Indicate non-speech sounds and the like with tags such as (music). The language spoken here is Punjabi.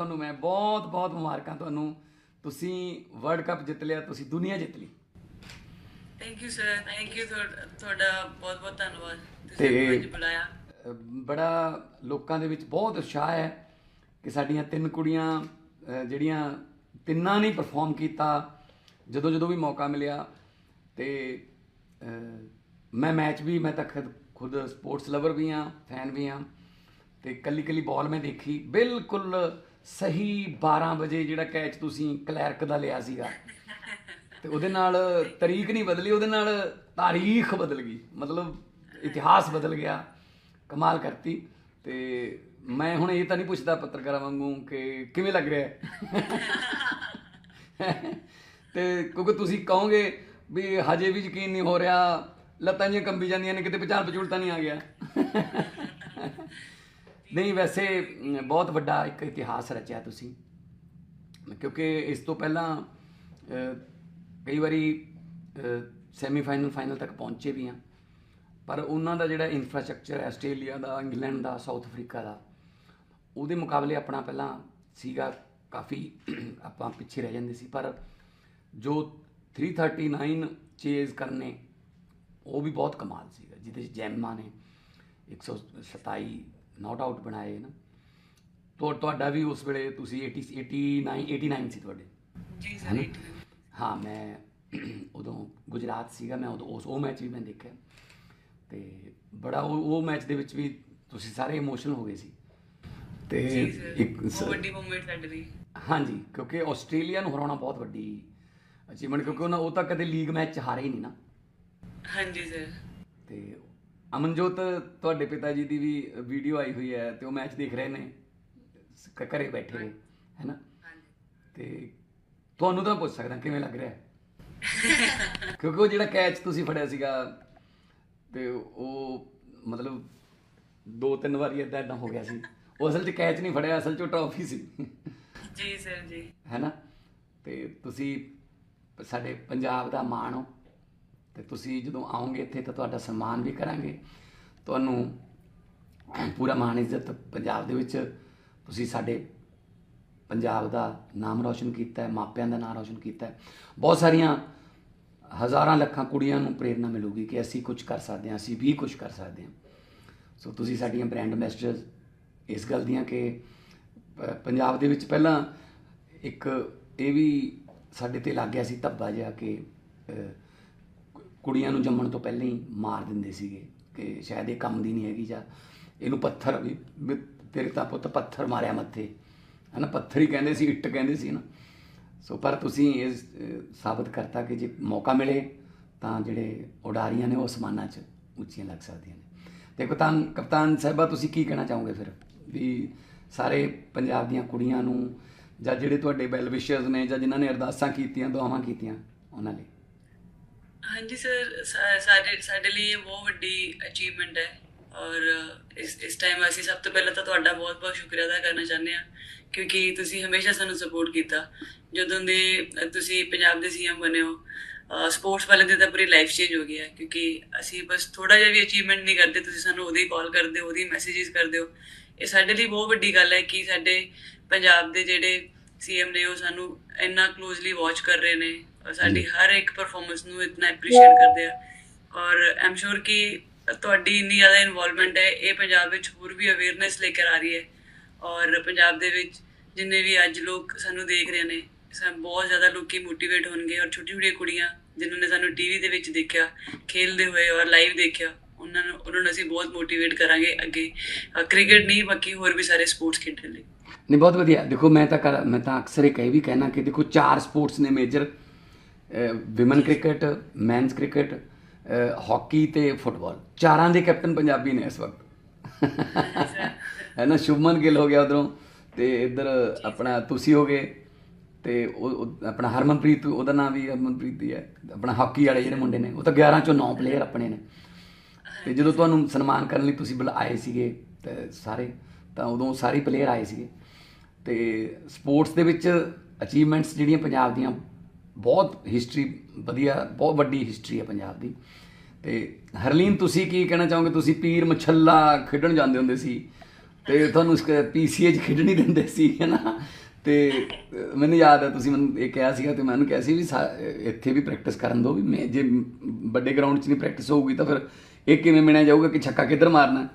ਤੁਹਾਨੂੰ ਮੈਂ ਬਹੁਤ ਬਹੁਤ ਮੁਬਾਰਕਾਂ ਤੁਹਾਨੂੰ। ਤੁਸੀਂ ਵਰਲਡ ਕੱਪ ਜਿੱਤ ਲਿਆ ਤੁਸੀਂ ਦੁਨੀਆ ਜਿੱਤ ਲਈ। Thank you sir thank you ਤੁਹਾਡਾ ਬਹੁਤ ਬਹੁਤ ਧੰਨਵਾਦ। ਤੁਸੀਂ ਅੱਜ ਬੁਲਾਇਆ। ਬੜਾ ਲੋਕਾਂ ਦੇ ਵਿੱਚ ਬਹੁਤ ਉਤਸ਼ਾਹ ਹੈ ਕਿ ਸਾਡੀਆਂ ਤਿੰਨ ਕੁੜੀਆਂ ਜਿਹੜੀਆਂ ਤਿੰਨਾਂ ਨੇ ਪਰਫਾਰਮ ਕੀਤਾ ਜਦੋਂ ਜਦੋਂ ਵੀ ਮੌਕਾ ਮਿਲਿਆ। ਤੇ ਮੈਂ ਮੈਚ ਵੀ ਮੈਂ ਤਾਂ ਖੁਦ ਸਪੋਰਟਸ ਲਵਰ ਵੀ ਹਾਂ ਫੈਨ ਵੀ ਹਾਂ। ਤੇ ਕੱਲੀ ਕੱਲੀ ਬਾਲ ਮੈਂ ਦੇਖੀ ਬਿਲਕੁਲ ਸਹੀ 12 ਵਜੇ ਜਿਹੜਾ ਕੈਚ ਤੁਸੀਂ ਕਲੈਰਕ ਦਾ ਲਿਆ ਸੀਗਾ। ਤੇ ਉਹਦੇ ਨਾਲ ਤਰੀਕ ਨਹੀਂ ਬਦਲੀ, ਉਹਦੇ ਨਾਲ ਤਾਰੀਖ ਬਦਲ ਗਈ। ਮਤਲਬ ਇਤਿਹਾਸ ਬਦਲ ਗਿਆ, ਕਮਾਲ ਕਰਤੀ। ਤੇ ਮੈਂ ਹੁਣ ਇਹ ਤਾਂ ਨਹੀਂ ਪੁੱਛਦਾ ਪੱਤਰਕਾਰਾਂ ਵਾਂਗੂ ਕਿ ਕਿਵੇਂ ਲੱਗ ਰਿਹਾ ਹੈ? ਤੇ ਕਿਉਂਕਿ ਤੁਸੀਂ ਕਹੋਗੇ ਵੀ ਹਜੇ ਵੀ ਯਕੀਨ ਨਹੀਂ ਹੋ ਰਿਹਾ, ਲੱਤਾਂ ਜਿਹੀਆਂ ਕੰਬੀ ਜਾਂਦੀਆਂ ਨੇ, ਕਿਤੇ ਪਛਾਣ ਪਛੂਲ ਤਾਂ ਨਹੀਂ ਆ ਗਿਆ। ਨਹੀਂ, ਵੈਸੇ ਬਹੁਤ ਵੱਡਾ ਇੱਕ ਇਤਿਹਾਸ ਰਚਿਆ ਤੁਸੀਂ। ਕਿਉਂਕਿ ਇਸ ਤੋਂ ਪਹਿਲਾਂ ਕਈ ਵਾਰੀ ਸੈਮੀਫਾਈਨਲ ਫਾਈਨਲ ਤੱਕ ਪਹੁੰਚੇ ਵੀ ਆ। ਪਰ ਉਹਨਾਂ ਦਾ ਜਿਹੜਾ ਇਨਫਰਾਸਟ੍ਰਕਚਰ ਹੈ ਆਸਟ੍ਰੇਲੀਆ ਦਾ, ਇੰਗਲੈਂਡ ਦਾ, ਸਾਊਥ ਅਫਰੀਕਾ ਦਾ, ਉਹਦੇ ਮੁਕਾਬਲੇ ਆਪਣਾ ਪਹਿਲਾਂ ਸੀਗਾ ਕਾਫੀ, ਆਪਾਂ ਪਿੱਛੇ ਰਹਿ ਜਾਂਦੇ ਸੀ। ਪਰ ਜੋ 339 ਚੇਜ਼ ਕਰਨੇ, ਉਹ ਵੀ ਬਹੁਤ ਕਮਾਲ ਸੀਗਾ, ਜਿਹਦੇ ਚ ਜੈਮਾ ਨੇ 127 ਨਾਟ ਆਊਟ ਬਣਾਏ ਨਾ। ਤੁਹਾ- ਤੁਹਾਡਾ ਵੀ ਉਸ ਵੇਲੇ ਤੁਸੀਂ 80 89 89 ਸੀ ਤੁਹਾਡੇ। ਜੀ ਹੈ ਨਾ? ਸਰ ਹਾਂ ਮੈਂ (clears throat) ਉਦੋਂ ਗੁਜਰਾਤ ਸੀਗਾ ਮੈਂ ਉਦੋਂ ਉਸ ਉਹ ਮੈਚ ਵੀ ਮੈਂ ਦੇਖਿਆ। ਤੇ ਬੜਾ ਉਹ ਮੈਚ ਦੇ ਵਿੱਚ ਵੀ ਤੁਸੀਂ ਸਾਰੇ ਇਮੋਸ਼ਨਲ ਹੋ ਗਏ ਸੀ। ਤੇ ਇੱਕ ਵੱਡੀ ਮੂਮੈਂਟ ਸਾਡੇ ਲਈ। ਹਾਂਜੀ ਕਿਉਂਕਿ ਆਸਟ੍ਰੇਲੀਆ ਨੂੰ ਹਰਾਉਣਾ ਬਹੁਤ ਵੱਡੀ ਅਚੀਵਮੈਂਟ ਕਿਉਂਕਿ ਉਹਨਾਂ ਉਹ ਤਾਂ ਕਦੇ ਲੀਗ ਮੈਚ ਹਾਰੇ ਹੀ ਨਹੀਂ ਨਾ। ਹਾਂਜੀ ਸਰ ਤੇ ਅਮਨਜੋਤ ਤੁਹਾਡੇ ਪਿਤਾ ਜੀ ਦੀ ਵੀ ਵੀਡੀਓ ਆਈ ਹੋਈ ਹੈ ਤੇ ਉਹ ਮੈਚ ਦੇਖ ਰਹੇ ਨੇ। ਸ- ਘਰੇ ਬੈਠੇ ਨੇ ਹੈਨਾ? ਹਾਂਜੀ ਤੇ ਤੁਹਾਨੂੰ ਤਾਂ ਪੁੱਛ ਸਕਦਾ ਕਿਵੇਂ ਲੱਗ ਰਿਹਾ? ਹੈ? ਕਿਉਂਕਿ ਉਹ ਜਿਹੜਾ ਕੈਚ ਤੁਸੀਂ ਫੜਿਆ ਸੀਗਾ ਤੇ ਉਹ ਮਤਲਬ ਦੋ ਤਿੰਨ ਵਾਰੀ ਏਦਾਂ ਏਦਾਂ ਹੋ ਗਿਆ ਸੀ। ਉਹ ਅਸਲ 'ਚ ਕੈਚ ਨਹੀਂ ਫੜਿਆ ਅਸਲ 'ਚ ਟਰਾਫੀ ਸੀ। ਜੀ ਸਰ ਜੀ। ਹੈਨਾ? ਤੇ ਤੁਸੀਂ ਸਾਡੇ ਪੰਜਾਬ ਦਾ ਮਾਣ ਹੋ। ਤੇ ਤੁਸੀਂ ਜਦੋਂ ਆਓਗੇ ਇੱਥੇ ਤਾਂ ਤੁਹਾਡਾ ਸਨਮਾਨ ਵੀ ਕਰਾਂਗੇ। ਤੁਹਾਨੂੰ ਪੂਰਾ ਮਾਣ ਇੱਜ਼ਤ ਪੰਜਾਬ ਦੇ ਵਿੱਚ। ਤੁਸੀਂ ਸਾਡੇ ਪੰਜਾਬ ਦਾ ਨਾਮ ਰੌਸ਼ਨ ਕੀਤਾ ਹੈ, ਮਾਪਿਆਂ ਦਾ ਨਾਮ ਰੌਸ਼ਨ ਕੀਤਾ ਹੈ। ਬਹੁਤ ਸਾਰੀਆਂ ਹਜ਼ਾਰਾਂ ਲੱਖਾਂ ਕੁੜੀਆਂ ਨੂੰ ਪ੍ਰੇਰਣਾ ਮਿਲੂਗੀ ਕਿ ਅਸੀਂ ਕੁਝ ਕਰ ਸਕਦੇ ਹਾਂ, ਅਸੀਂ ਵੀ ਕੁਝ ਕਰ ਸਕਦੇ ਹਾਂ। ਸੋ ਤੁਸੀਂ ਸਾਡੀਆਂ ਬ੍ਰਾਂਡ ਐਮਬੈਸਡਰਸ ਇਸ ਗੱਲ ਦੀਆਂ ਕਿ ਪੰਜਾਬ ਦੇ ਵਿੱਚ ਪਹਿਲਾਂ ਇੱਕ ਇਹ ਵੀ ਸਾਡੇ ਤੇ ਲੱਗ ਗਿਆ ਸੀ ਧੱਬਾ ਜਿਹਾ ਕਿ ਕੁੜੀਆਂ ਨੂੰ ਜੰਮਣ ਤੋਂ ਪਹਿਲਾਂ ਹੀ ਮਾਰ ਦਿੰਦੇ ਸੀਗੇ ਕਿ ਸ਼ਾਇਦ ਇਹ ਕੰਮ ਦੀ ਨਹੀਂ ਹੈਗੀ ਜਾਂ ਇਹਨੂੰ ਪੱਥਰ ਵੀ ਵੀ ਤੇਰੇ ਤਾਂ ਪੁੱਤ ਪੱਥਰ ਮਾਰਿਆ ਮੱਥੇ। ਹਨਾ, ਪੱਥਰ ਹੀ ਕਹਿੰਦੇ ਸੀ, ਇੱਟ ਕਹਿੰਦੇ ਸੀ ਨਾ। ਸੋ ਪਰ ਤੁਸੀਂ ਇਹ ਸਾਬਤ ਕਰਤਾ ਕਿ ਜੇ ਮੌਕਾ ਮਿਲੇ ਤਾਂ ਜਿਹੜੇ ਉਡਾਰੀਆਂ ਨੇ ਉਹ ਅਸਮਾਨਾਂ 'ਚ ਉੱਚੀਆਂ ਲੱਗ ਸਕਦੀਆਂ ਨੇ। ਤੇ ਕਪਤਾਨ ਕਪਤਾਨ ਸਾਹਿਬਾ, ਤੁਸੀਂ ਕੀ ਕਹਿਣਾ ਚਾਹੋਗੇ ਫਿਰ? ਵੀ ਸਾਰੇ ਪੰਜਾਬ ਦੀਆਂ ਕੁੜੀਆਂ ਨੂੰ ਜਾਂ ਜਿਹੜੇ ਤੁਹਾਡੇ ਵੈਲ ਵਿਸ਼ਰਸ ਨੇ ਜਾਂ ਜਿਨ੍ਹਾਂ ਨੇ ਅਰਦਾਸਾਂ ਕੀਤੀਆਂ, ਦੁਆਵਾਂ ਕੀਤੀਆਂ, ਉਹਨਾਂ ਲਈ। ਹਾਂਜੀ ਸਰ ਸਾਡੇ ਸਾਡੇ ਲਈ ਇਹ ਬਹੁਤ ਵੱਡੀ ਅਚੀਵਮੈਂਟ ਹੈ ਔਰ ਇਸ ਇਸ ਟਾਈਮ ਅਸੀਂ ਸਭ ਤੋਂ ਪਹਿਲਾਂ ਤਾਂ ਤੁਹਾਡਾ ਬਹੁਤ-ਬਹੁਤ ਸ਼ੁਕਰੀਆ ਅਦਾ ਕਰਨਾ ਚਾਹੁੰਦੇ ਹਾਂ ਕਿਉਂਕਿ ਤੁਸੀਂ ਹਮੇਸ਼ਾ ਸਾਨੂੰ ਸਪੋਰਟ ਕੀਤਾ। ਜਦੋਂ ਦੇ ਤੁਸੀਂ ਪੰਜਾਬ ਦੇ ਸੀਐਮ ਬਣੇ ਹੋ ਸਪੋਰਟਸ ਵਾਲੇ ਦੀ ਤਾਂ ਪੂਰੀ ਲਾਈਫ ਚੇਂਜ ਹੋ ਗਈ ਹੈ ਕਿਉਂਕਿ ਅਸੀਂ ਬਸ ਥੋੜਾ ਜਿਹਾ ਵੀ ਅਚੀਵਮੈਂਟ ਨਹੀਂ ਕਰਦੇ, ਤੁਸੀਂ ਸਾਨੂੰ ਉਹਦੀ ਕਾਲ ਕਰਦੇ ਹੋ, ਉਹਦੀ ਮੈਸੇजेस ਕਰਦੇ ਹੋ। ਇਹ ਸਾਡੇ ਲਈ ਬਹੁਤ ਵੱਡੀ ਗੱਲ ਹੈ ਕਿ ਸਾਡੇ ਪੰਜਾਬ ਦੇ ਜਿਹੜੇ ਸੀਐਮ ਨੇ ਉਹ ਸਾਨੂੰ ਇੰਨਾ ਕਲੋਜ਼ਲੀ ਵਾਚ ਕਰ ਰਹੇ ਨੇ ਸਾਡੀ ਹਰ ਇੱਕ ਪਰਫਾਰਮੈਂਸ ਨੂੰ ਇਤਨਾ ਐਪਰੀਸ਼ੀਏਟ ਕਰਦੇ ਆ। ਔਰ ਆਮ ਸ਼ੋਰ ਕਿ ਤੁਹਾਡੀ ਇੰਨੀ ਜ਼ਿਆਦਾ ਇਨਵੋਲਵਮੈਂਟ ਹੈ ਇਹ ਪੰਜਾਬ ਵਿੱਚ ਹੋਰ ਵੀ ਅਵੇਅਰਨੈਸ ਲੈ ਕੇ ਆ ਰਹੀ ਹੈ। ਔਰ ਪੰਜਾਬ ਦੇ ਵਿੱਚ ਜਿੰਨੇ ਵੀ ਅੱਜ ਲੋਕ ਸਾਨੂੰ ਦੇਖ ਰਹੇ ਨੇ ਸਭ ਬਹੁਤ ਜ਼ਿਆਦਾ ਲੋਕੀ ਮੋਟੀਵੇਟ ਹੋਣਗੇ। ਔਰ ਛੋਟੀ ਛੋਟੀ ਕੁੜੀਆਂ ਜਿਨ੍ਹਾਂ ਨੇ ਸਾਨੂੰ ਟੀਵੀ ਦੇ ਵਿੱਚ ਦੇਖਿਆ ਖੇਲਦੇ ਹੋਏ ਔਰ ਲਾਈਵ ਦੇਖਿਆ ਉਹਨਾਂ ਨੂੰ ਉਹਨਾਂ ਨੂੰ ਅਸੀਂ ਬਹੁਤ ਮੋਟੀਵੇਟ ਕਰਾਂਗੇ ਅੱਗੇ। ਕ੍ਰਿਕਟ ਨਹੀਂ ਬਾਕੀ ਹੋਰ ਵੀ ਸਾਰੇ ਸਪੋਰਟਸ ਖੇਡਣ ਲਈ। ਨਹੀਂ ਬਹੁਤ ਵਧੀਆ। ਦੇਖੋ ਮੈਂ ਤਾਂ ਮੈਂ ਤਾਂ ਅਕਸਰ ਇਹ ਕਹਿ ਵੀ ਕਹਿਣਾ ਕਿ ਦੇਖੋ ਚਾਰ ਸਪੋਰਟਸ ਨੇ major women cricket men's cricket hockey ਤੇ ਫੁੱਟਬਾਲ ਚਾਰਾਂ ਦੇ ਕੈਪਟਨ ਪੰਜਾਬੀ ਨੇ ਇਸ ਵਕਤ। ਹੈ ਨਾ, ਸ਼ੁਭਮਨ ਗਿੱਲ ਹੋ ਗਿਆ ਉਧਰੋਂ ਤੇ ਇੱਧਰ ਆਪਣਾ ਤੁਸੀਂ ਹੋ ਗਏ ਤੇ ਉਹ ਉਹ ਆਪਣਾ ਹਰਮਨਪ੍ਰੀਤ, ਉਹਦਾ ਨਾਮ ਵੀ ਹਰਮਨਪ੍ਰੀਤ ਹੀ ਹੈ। ਆਪਣਾ ਹਾਕੀ ਵਾਲੇ ਜਿਹੜੇ ਮੁੰਡੇ ਨੇ, ਉਹ ਤਾਂ 11 ਚੋਂ 9 ਪਲੇਅਰ ਆਪਣੇ ਨੇ। ਤੇ ਜਦੋਂ ਤੁਹਾਨੂੰ ਸਨਮਾਨ ਕਰਨ ਲਈ ਤੁਸੀਂ ਬੁਲਾਏ ਸੀਗੇ ਤੇ ਸਾਰੇ, ਤਾਂ ਉਦੋਂ ਸਾਰੇ ਪਲੇਅਰ ਆਏ ਸੀਗੇ। ਤੇ ਸਪੋਰਟਸ ਦੇ ਵਿੱਚ ਅਚੀਵਮੈਂਟਸ ਜਿਹੜੀਆਂ ਪੰਜਾਬ ਦੀਆਂ ਬਹੁਤ ਹਿਸਟਰੀ ਵਧੀਆ, ਬਹੁਤ ਵੱਡੀ ਹਿਸਟਰੀ ਹੈ ਪੰਜਾਬ ਦੀ। ਤੇ ਹਰਲੀਨ, ਤੁਸੀਂ ਕੀ ਕਹਿਣਾ ਚਾਹੋਗੇ? ਤੁਸੀਂ ਪੀਰ ਮਛੱਲਾ ਖੇਡਣ ਜਾਂਦੇ ਹੁੰਦੇ ਸੀ ਤੇ ਤੁਹਾਨੂੰ ਇਸ ਪੀਸੀਏ ਚ ਖੇਡਣੀ ਦਿੰਦੇ ਸੀ ਹੈ ਨਾ ਤੇ ਮੈਨੂੰ ਯਾਦ ਹੈ, ਤੁਸੀਂ ਮੈਨੂੰ ਇਹ ਕਿਹਾ ਸੀਗਾ ਤੇ ਮੈਨੂੰ ਕਿਹਾ ਸੀ ਵੀ ਸਾ- ਇੱਥੇ ਵੀ ਪ੍ਰੈਕਟਿਸ ਕਰਨ ਦਿਓ ਵੀ ਮੈਂ, ਜੇ ਵੱਡੇ ਗਰਾਊਂਡ 'ਚ ਨਹੀਂ ਪ੍ਰੈਕਟਿਸ ਹੋਊਗੀ ਤਾਂ ਫਿਰ ਇਹ ਕਿਵੇਂ ਮਿਣਿਆ ਜਾਊਗਾ ਕਿ ਛੱਕਾ ਕਿੱਧਰ ਮਾਰਨਾ?